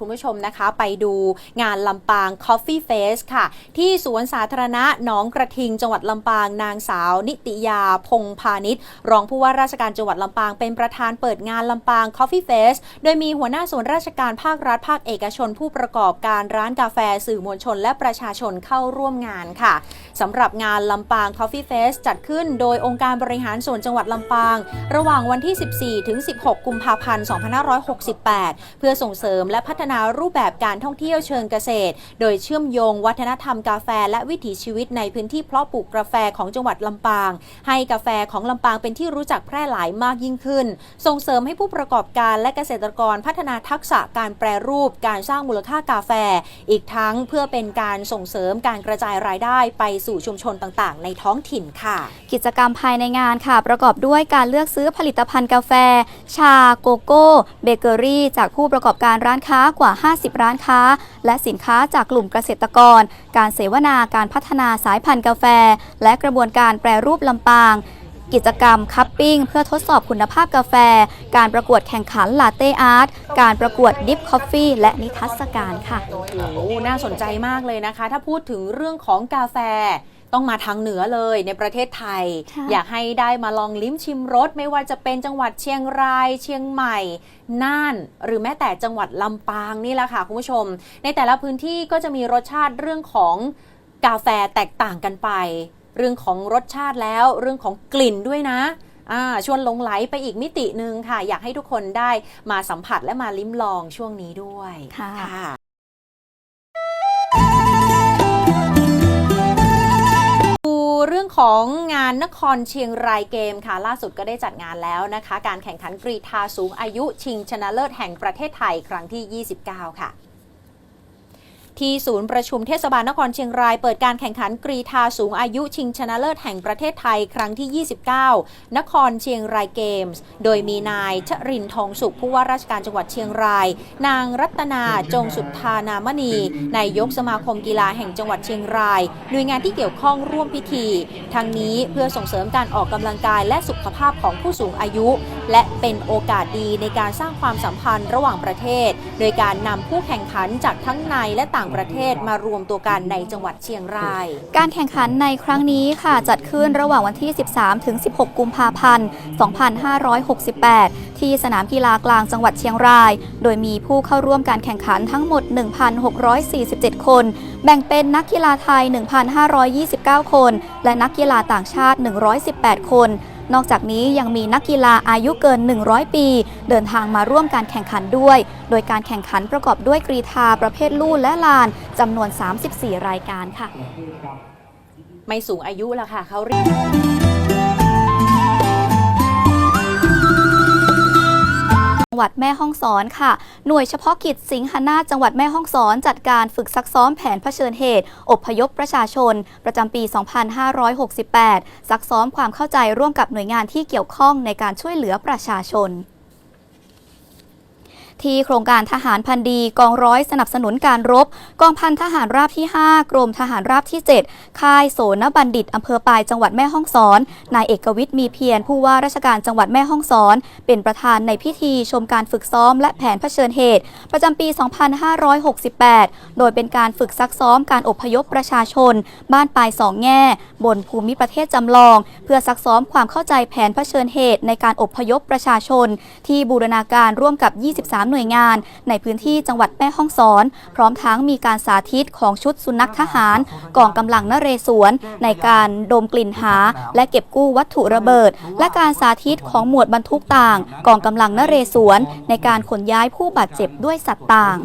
คุณผู้ชมนะคะไปดูงานลำปาง Coffee Face ค่ะ ที่สวนสาธารณะหนองกระทิง จังหวัดลำปางนางสาว นิติยาพงพาณิชย์รองผู้ว่าราชการจังหวัดลำปางเป็นประธานเปิดงานลำปาง Coffee Face โดยมีหัวหน้าส่วนราชการภาครัฐภาคเอกชนผู้ประกอบการร้านกาแฟสื่อมวลชน และประชาชนเข้าร่วมงานค่ะสำหรับงานลำปาง Coffee Face จัดขึ้นโดยองค์การบริหารส่วนจังหวัดลำปาง ระหว่างวันที่ 14 ถึง 16 กุมภาพันธ์ 2568 เพื่อส่งเสริมและพัฒนารูปแบบการท่องเที่ยวเชิงเกษตร โดยเชื่อมโยงวัฒนธรรมกาแฟและวิถีชีวิตในพื้นที่เพาะปลูกกาแฟของจังหวัดลำปาง ให้กาแฟของลำปางเป็นที่รู้จักแพร่หลายมากยิ่งขึ้น ส่งเสริมให้ผู้ประกอบการและเกษตรกรพัฒนาทักษะการแปรรูป การสร้างมูลค่ากาแฟ อีกทั้งเพื่อเป็นการส่งเสริมการกระจายรายได้ไปสู่ชุมชนต่างๆ ในท้องถิ่นค่ะ กิจกรรมภายในงานค่ะ ประกอบด้วยการเลือกซื้อผลิตภัณฑ์กาแฟ ชาโกโก้เบเกอรี่ จากผู้ประกอบการร้านค้ากว่า 50 ร้านค้า และสินค้าจากกลุ่มเกษตรกร การเสวนาการพัฒนาสายพันธุ์กาแฟ และกระบวนการแปรรูปลำปางกิจกรรมคัพปิ้งเพื่อทดสอบคุณภาพกาแฟ การประกวดแข่งขันลาเต้อาร์ต การประกวดดิฟคอฟฟี่ และนิทรรศการค่ะ โอ้ น่าสนใจมากเลยนะคะ ถ้าพูดถึงเรื่องของกาแฟ ต้องมาทางเหนือเลยในประเทศไทยค่ะอยากให้ได้มาลองลิ้มชิมรสไม่ว่าจะเป็นจังหวัดเชียงราย เชียงใหม่ น่าน หรือแม้แต่จังหวัดลำปางนี่แหละค่ะคุณผู้ชม ในแต่ละพื้นที่ก็จะมีรสชาติเรื่องของกาแฟแตกต่างกันไป เรื่องของรสชาติแล้ว เรื่องของกลิ่นด้วยนะอ่าชวนหลงไหลไปอีกมิติหนึ่งค่ะ อยากให้ทุกคนได้มาสัมผัสและมาลิ้มลองช่วงนี้ด้วยค่ะ ของงานนครเชียงรายเกมค่ะ ล่าสุดก็ได้จัดงานแล้วนะคะ การแข่งขันกรีธาสูงอายุชิงชนะเลิศแห่งประเทศไทยครั้งที่ 29 ค่ะ ที่ศูนย์ประชุมเทศบาลนครเชียงรายเปิดการแข่งขันกรีธาสูงอายุชิงชนะเลิศแห่งประเทศไทยครั้งที่ 29 นครเชียงรายเกมส์ โดยมีนายชรินทองสุขผู้ว่าราชการจังหวัดเชียงราย นางรัตนาจงสุทธานามณีนายกสมาคมกีฬาแห่งจังหวัดเชียงราย หน่วยงานที่เกี่ยวข้องร่วมพิธี ทั้งนี้เพื่อส่งเสริมการออกกำลังกายและสุขภาพของผู้สูงอายุ และเป็นโอกาสดีในการสร้างความสัมพันธ์ระหว่างประเทศ โดยการนำผู้แข่งขันจากทั้งในและต่างประเทศมารวมตัวกันในจังหวัดเชียงราย การแข่งขันในครั้งนี้ค่ะจัดขึ้นระหว่างวันที่ 13 ถึง 16 กุมภาพันธ์ 2568 ที่สนามกีฬากลางจังหวัดเชียงราย โดยมีผู้เข้าร่วมการแข่งขันทั้งหมด 1,647 คน แบ่งเป็นนักกีฬาไทย 1,529 คน และนักกีฬาต่างชาติ 118 คน นอกจากนี้ยังมีนักกีฬาอายุเกิน 100 ปี เดินทางมาร่วมการแข่งขันด้วย โดยการแข่งขันประกอบด้วยกรีธาประเภทลู่และลานจำนวน 34 รายการค่ะ ไม่สูงอายุแล้วค่ะเขาเรียก งหวัดแม่ฮ่องสอนค่ะ หน่วยเฉพาะกิจสิงหนาจังหวัดแม่ฮ่องสอน จัดการฝึกซักซ้อมแผนเผชิญเหตุอพยพประชาชน ประจำปี 2568 ซักซ้อมความเข้าใจร่วมกับหน่วยงานที่เกี่ยวข้องในการช่วยเหลือประชาชน ที่โครงการทหารพันดีกองร้อยสนับสนุนการรบ กองพันทหารราบที่ 5 กรมทหารราบที่ 7 ค่ายโสนบัณฑิตอำเภอปายจังหวัดแม่ฮ่องสอน นายเอกวิทย์มีเพียรผู้ว่าราชการจังหวัดแม่ฮ่องสอน เป็นประธานในพิธีชมการฝึกซ้อม และแผนเผชิญเหตุ ประจำปี 2568 โดยเป็นการฝึกซักซ้อมการอพยพประชาชน บ้านปลายสองแง่ บนภูมิประเทศจำลอง เพื่อซักซ้อมความเข้าใจแผนเผชิญเหตุในการอพยพประชาชน ที่บูรณาการร่วมกับ 23หน่วยงาน ในพื้นที่จังหวัดแม่ฮ่องสอน พร้อมทั้งมีการสาธิตของชุดสุนัขทหารกองกำลังนเรศวร ในการดมกลิ่นหา และเก็บกู้วัตถุระเบิด และการสาธิตของหมวดบรรทุกต่าง กองกำลังนเรศวร ในการขนย้ายผู้บาดเจ็บด้วยสัตว์ต่าง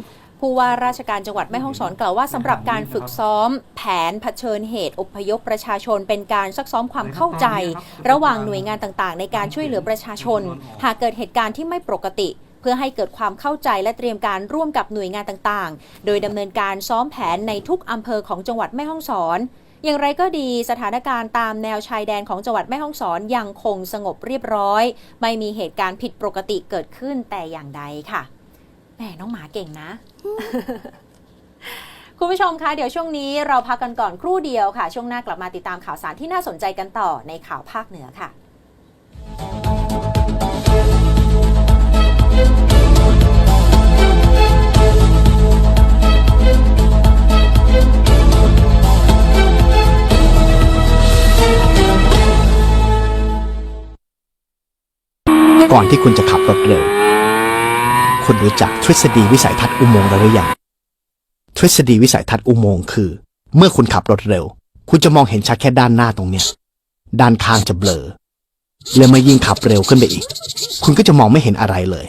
ผู้ว่าราชการจังหวัดแม่ฮ่องสอนกล่าวว่าสำหรับการฝึกซ้อม แผนเผชิญเหตุอพยพประชาชนเป็นการซักซ้อมความเข้าใจ ระหว่างหน่วยงานต่างๆ ในการช่วยเหลือประชาชน หากเกิดเหตุการณ์ที่ไม่ปกติ เพื่อให้เกิดความเข้าใจและเตรียมการร่วมกับหน่วยงานต่างๆ โดยดำเนินการซ้อมแผนในทุกอำเภอของจังหวัดแม่ฮ่องสอน อย่างไรก็ดีสถานการณ์ตามแนวชายแดนของจังหวัดแม่ฮ่องสอนยังคงสงบเรียบร้อย ไม่มีเหตุการณ์ผิดปกติเกิดขึ้นแต่อย่างใดค่ะแหมน้องหมาเก่งนะคุณผู้ชมคะเดี๋ยวช่วงนี้เราพักกันก่อนครู่เดียวค่ะ ช่วงหน้ากลับมาติดตามข่าวสารที่น่าสนใจกันต่อในข่าวภาคเหนือค่ะ อนที่คุณจะขับรถเร็ว คุณรู้จักทฤษฎีวิสัยทัศน์อุโมงค์หรือยัง ทฤษฎีวิสัยทัศน์อุโมงค์คือ เมื่อคุณขับรถเร็ว คุณจะมองเห็นชัดแค่ด้านหน้าตรงเนี้ย ด้านข้างจะเบลอ และเมื่อยิ่งขับเร็วขึ้นไปอีก คุณก็จะมองไม่เห็นอะไรเลย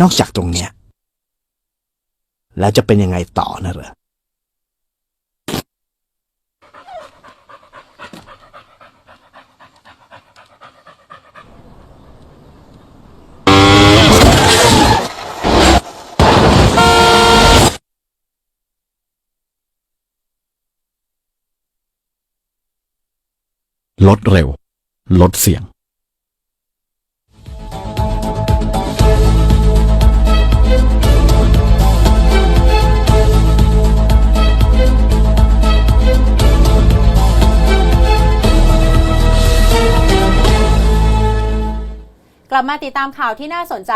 นอกจากตรงเนี้ย แล้วจะเป็นยังไงต่อนะเหรอ ลดเร็ว ลดเสียง กลับมาติดตามข่าวที่น่าสนใจ